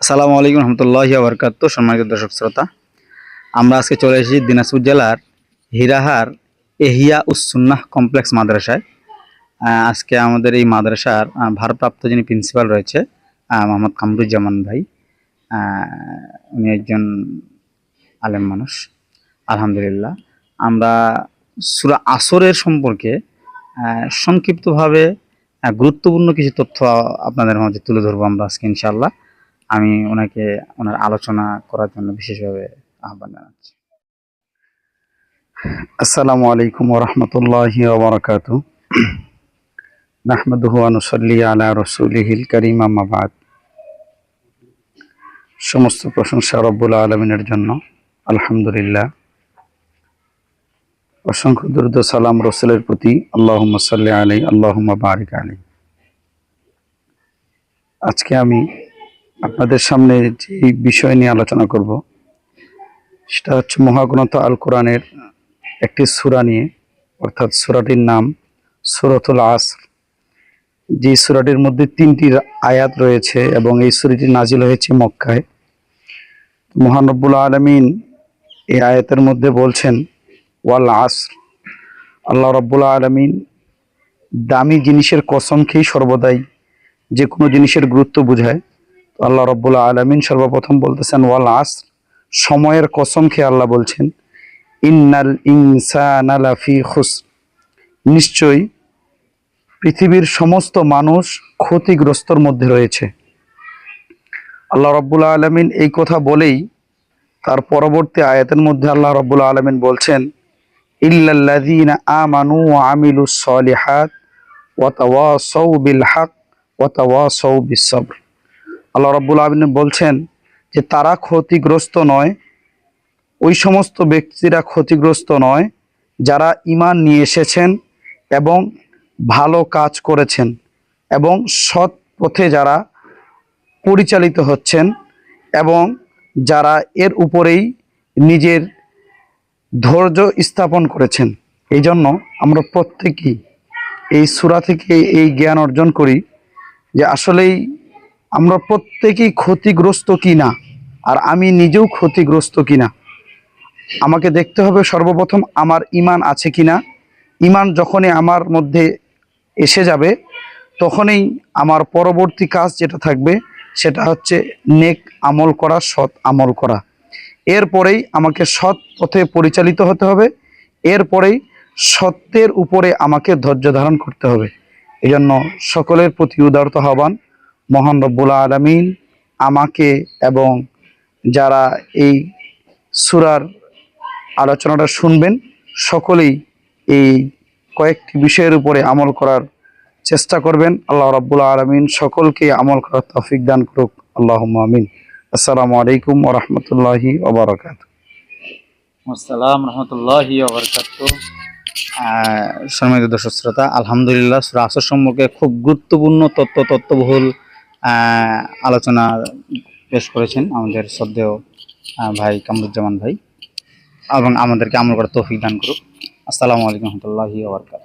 আসসালামু আলাইকুম রহমতুল্লাহ বরকাত সম্মানিত দর্শক শ্রোতা। আমরা আজকে চলে এসেছি দিনাজপুর জেলার হিরাহার এহিয়া উসুন্নাহ কমপ্লেক্স মাদ্রাসায়। আজকে আমাদের এই মাদ্রাসার ভারপ্রাপ্ত যিনি প্রিন্সিপাল রয়েছে মোহাম্মদ কামরুজ্জামান ভাই। উনি একজন আলেম মানুষ, আলহামদুলিল্লাহ। আমরা সুরা আসরের সম্পর্কে সংক্ষিপ্তভাবে গুরুত্বপূর্ণ কিছু তথ্য আপনাদের মাঝে তুলে ধরবো আমরা আজকে, ইনশাআল্লাহ। আমি ওনাকে ওনার আলোচনা করার জন্য বিশেষভাবে আহ্বান জানাচ্ছি। আসসালামু আলাইকুম ওরহমতুল্লাহি ওবরাকাত নাহমাদুহু আলা কারীম, আম্মা বাদ। সমস্ত প্রশংসা রব্বুল আলমিনের জন্য, আলহামদুলিল্লাহ। অসংখ্য দুরুদ সালাম রসুলের প্রতি আল্লাহুম্মা সাল্লি আলাই আল্লাহুম্মা বারিক আলী আজকে আমি আপনাদের সামনে যে বিষয় নিয়ে আলোচনা করব, সেটা হচ্ছে মহাগ্রন্থ আল কোরআনের একটি সূরা নিয়ে, অর্থাৎ সূরাটির নাম সুরতুল আসর। যে সূরাটির মধ্যে তিনটি আয়াত রয়েছে এবং এই সূরাটি নাজিল হয়েছে মক্কায়। মহান রব্বুল আলমিন এই আয়াতের মধ্যে বলছেন, ওয়াল আসর। আল্লাহ রব্বুল আলমিন দামি জিনিসের কসম খেয়েই সর্বদাই যে কোনো জিনিসের গুরুত্ব বোঝায়। আল্লাহ রব্বুল আলমিন সর্বপ্রথম বলতেছেন, ওয়াল আসর সময়ের কসম খেয়ে আল্লাহ বলছেন, ইন্নাল ইনসানা লাফি খুস নিশ্চয়ই পৃথিবীর সমস্ত মানুষ ক্ষতিগ্রস্তর মধ্যে রয়েছে। আল্লাহ রব্বুল আলমিন এই কথা বলেই তার পরবর্তী আয়াতের মধ্যে আল্লাহ রব্বুল আলমিন বলছেন ইল্লাল্লাযীনা আমানু ওয়া আমিলুস সলিহাত ওয়া তাওয়াসাউ বিল হক ওয়া তাওয়াসাউ বিস সবর আল্লাহ রব্বুল আলমিন বলছেন যে তারা ক্ষতিগ্রস্ত নয়, ওই সমস্ত ব্যক্তিরা ক্ষতিগ্রস্ত নয় যারা ইমান নিয়ে এসেছেন এবং ভালো কাজ করেছেন এবং সৎ পথে যারা পরিচালিত হচ্ছেন এবং যারা এর উপরেই নিজের ধৈর্য স্থাপন করেছেন। এই জন্য আমরা প্রত্যেকেই এই সুরা থেকে এই জ্ঞান অর্জন করি যে আসলেই আমরা প্রত্যেকেই ক্ষতিগ্রস্ত কি না আর আমি নিজেও ক্ষতিগ্রস্ত কিনা? আমাকে দেখতে হবে সর্বপ্রথম আমার ইমান আছে কিনা? ইমান যখনই আমার মধ্যে এসে যাবে, তখনই আমার পরবর্তী কাজ যেটা থাকবে, সেটা হচ্ছে নেক আমল করা, সৎ আমল করা। এরপরেই আমাকে সৎ পথে পরিচালিত হতে হবে, এরপরেই সত্যের উপরে আমাকে ধৈর্য ধারণ করতে হবে। এই জন্য সকলের প্রতি উদারত আহ্বান। মহান রব্বুল আলমিন আমাকে এবং যারা এই সুরার আলোচনাটা শুনবেন, সকলেই এই কয়েকটি বিষয়ের উপরে আমল করার চেষ্টা করবেন। আল্লাহ রাব্বুল আলমিন সকলকে আমল করার তফিক দান করুক। আল্লাহ আমিন। আসসালামু আলাইকুম ওরহমতুল্লাহি ওবরাকাত আসসালাম রহমতুল্লাহ বরকাত সম্মানিত দর্শক শ্রোতা, আলহামদুলিল্লাহ, সূরা আসর সম্পর্কে খুব গুরুত্বপূর্ণ তত্ত্ব তত্ত্ববহুল আলোচনা পেশ করেছেন আমাদের শ্রদ্ধেয় ভাই কামরুজ্জামান ভাই। এবং আমাদেরকে আমল করে তৌফিক দান করুক। আসসালামু আলাইকুম রহমতুল্লাহি ওবরকাত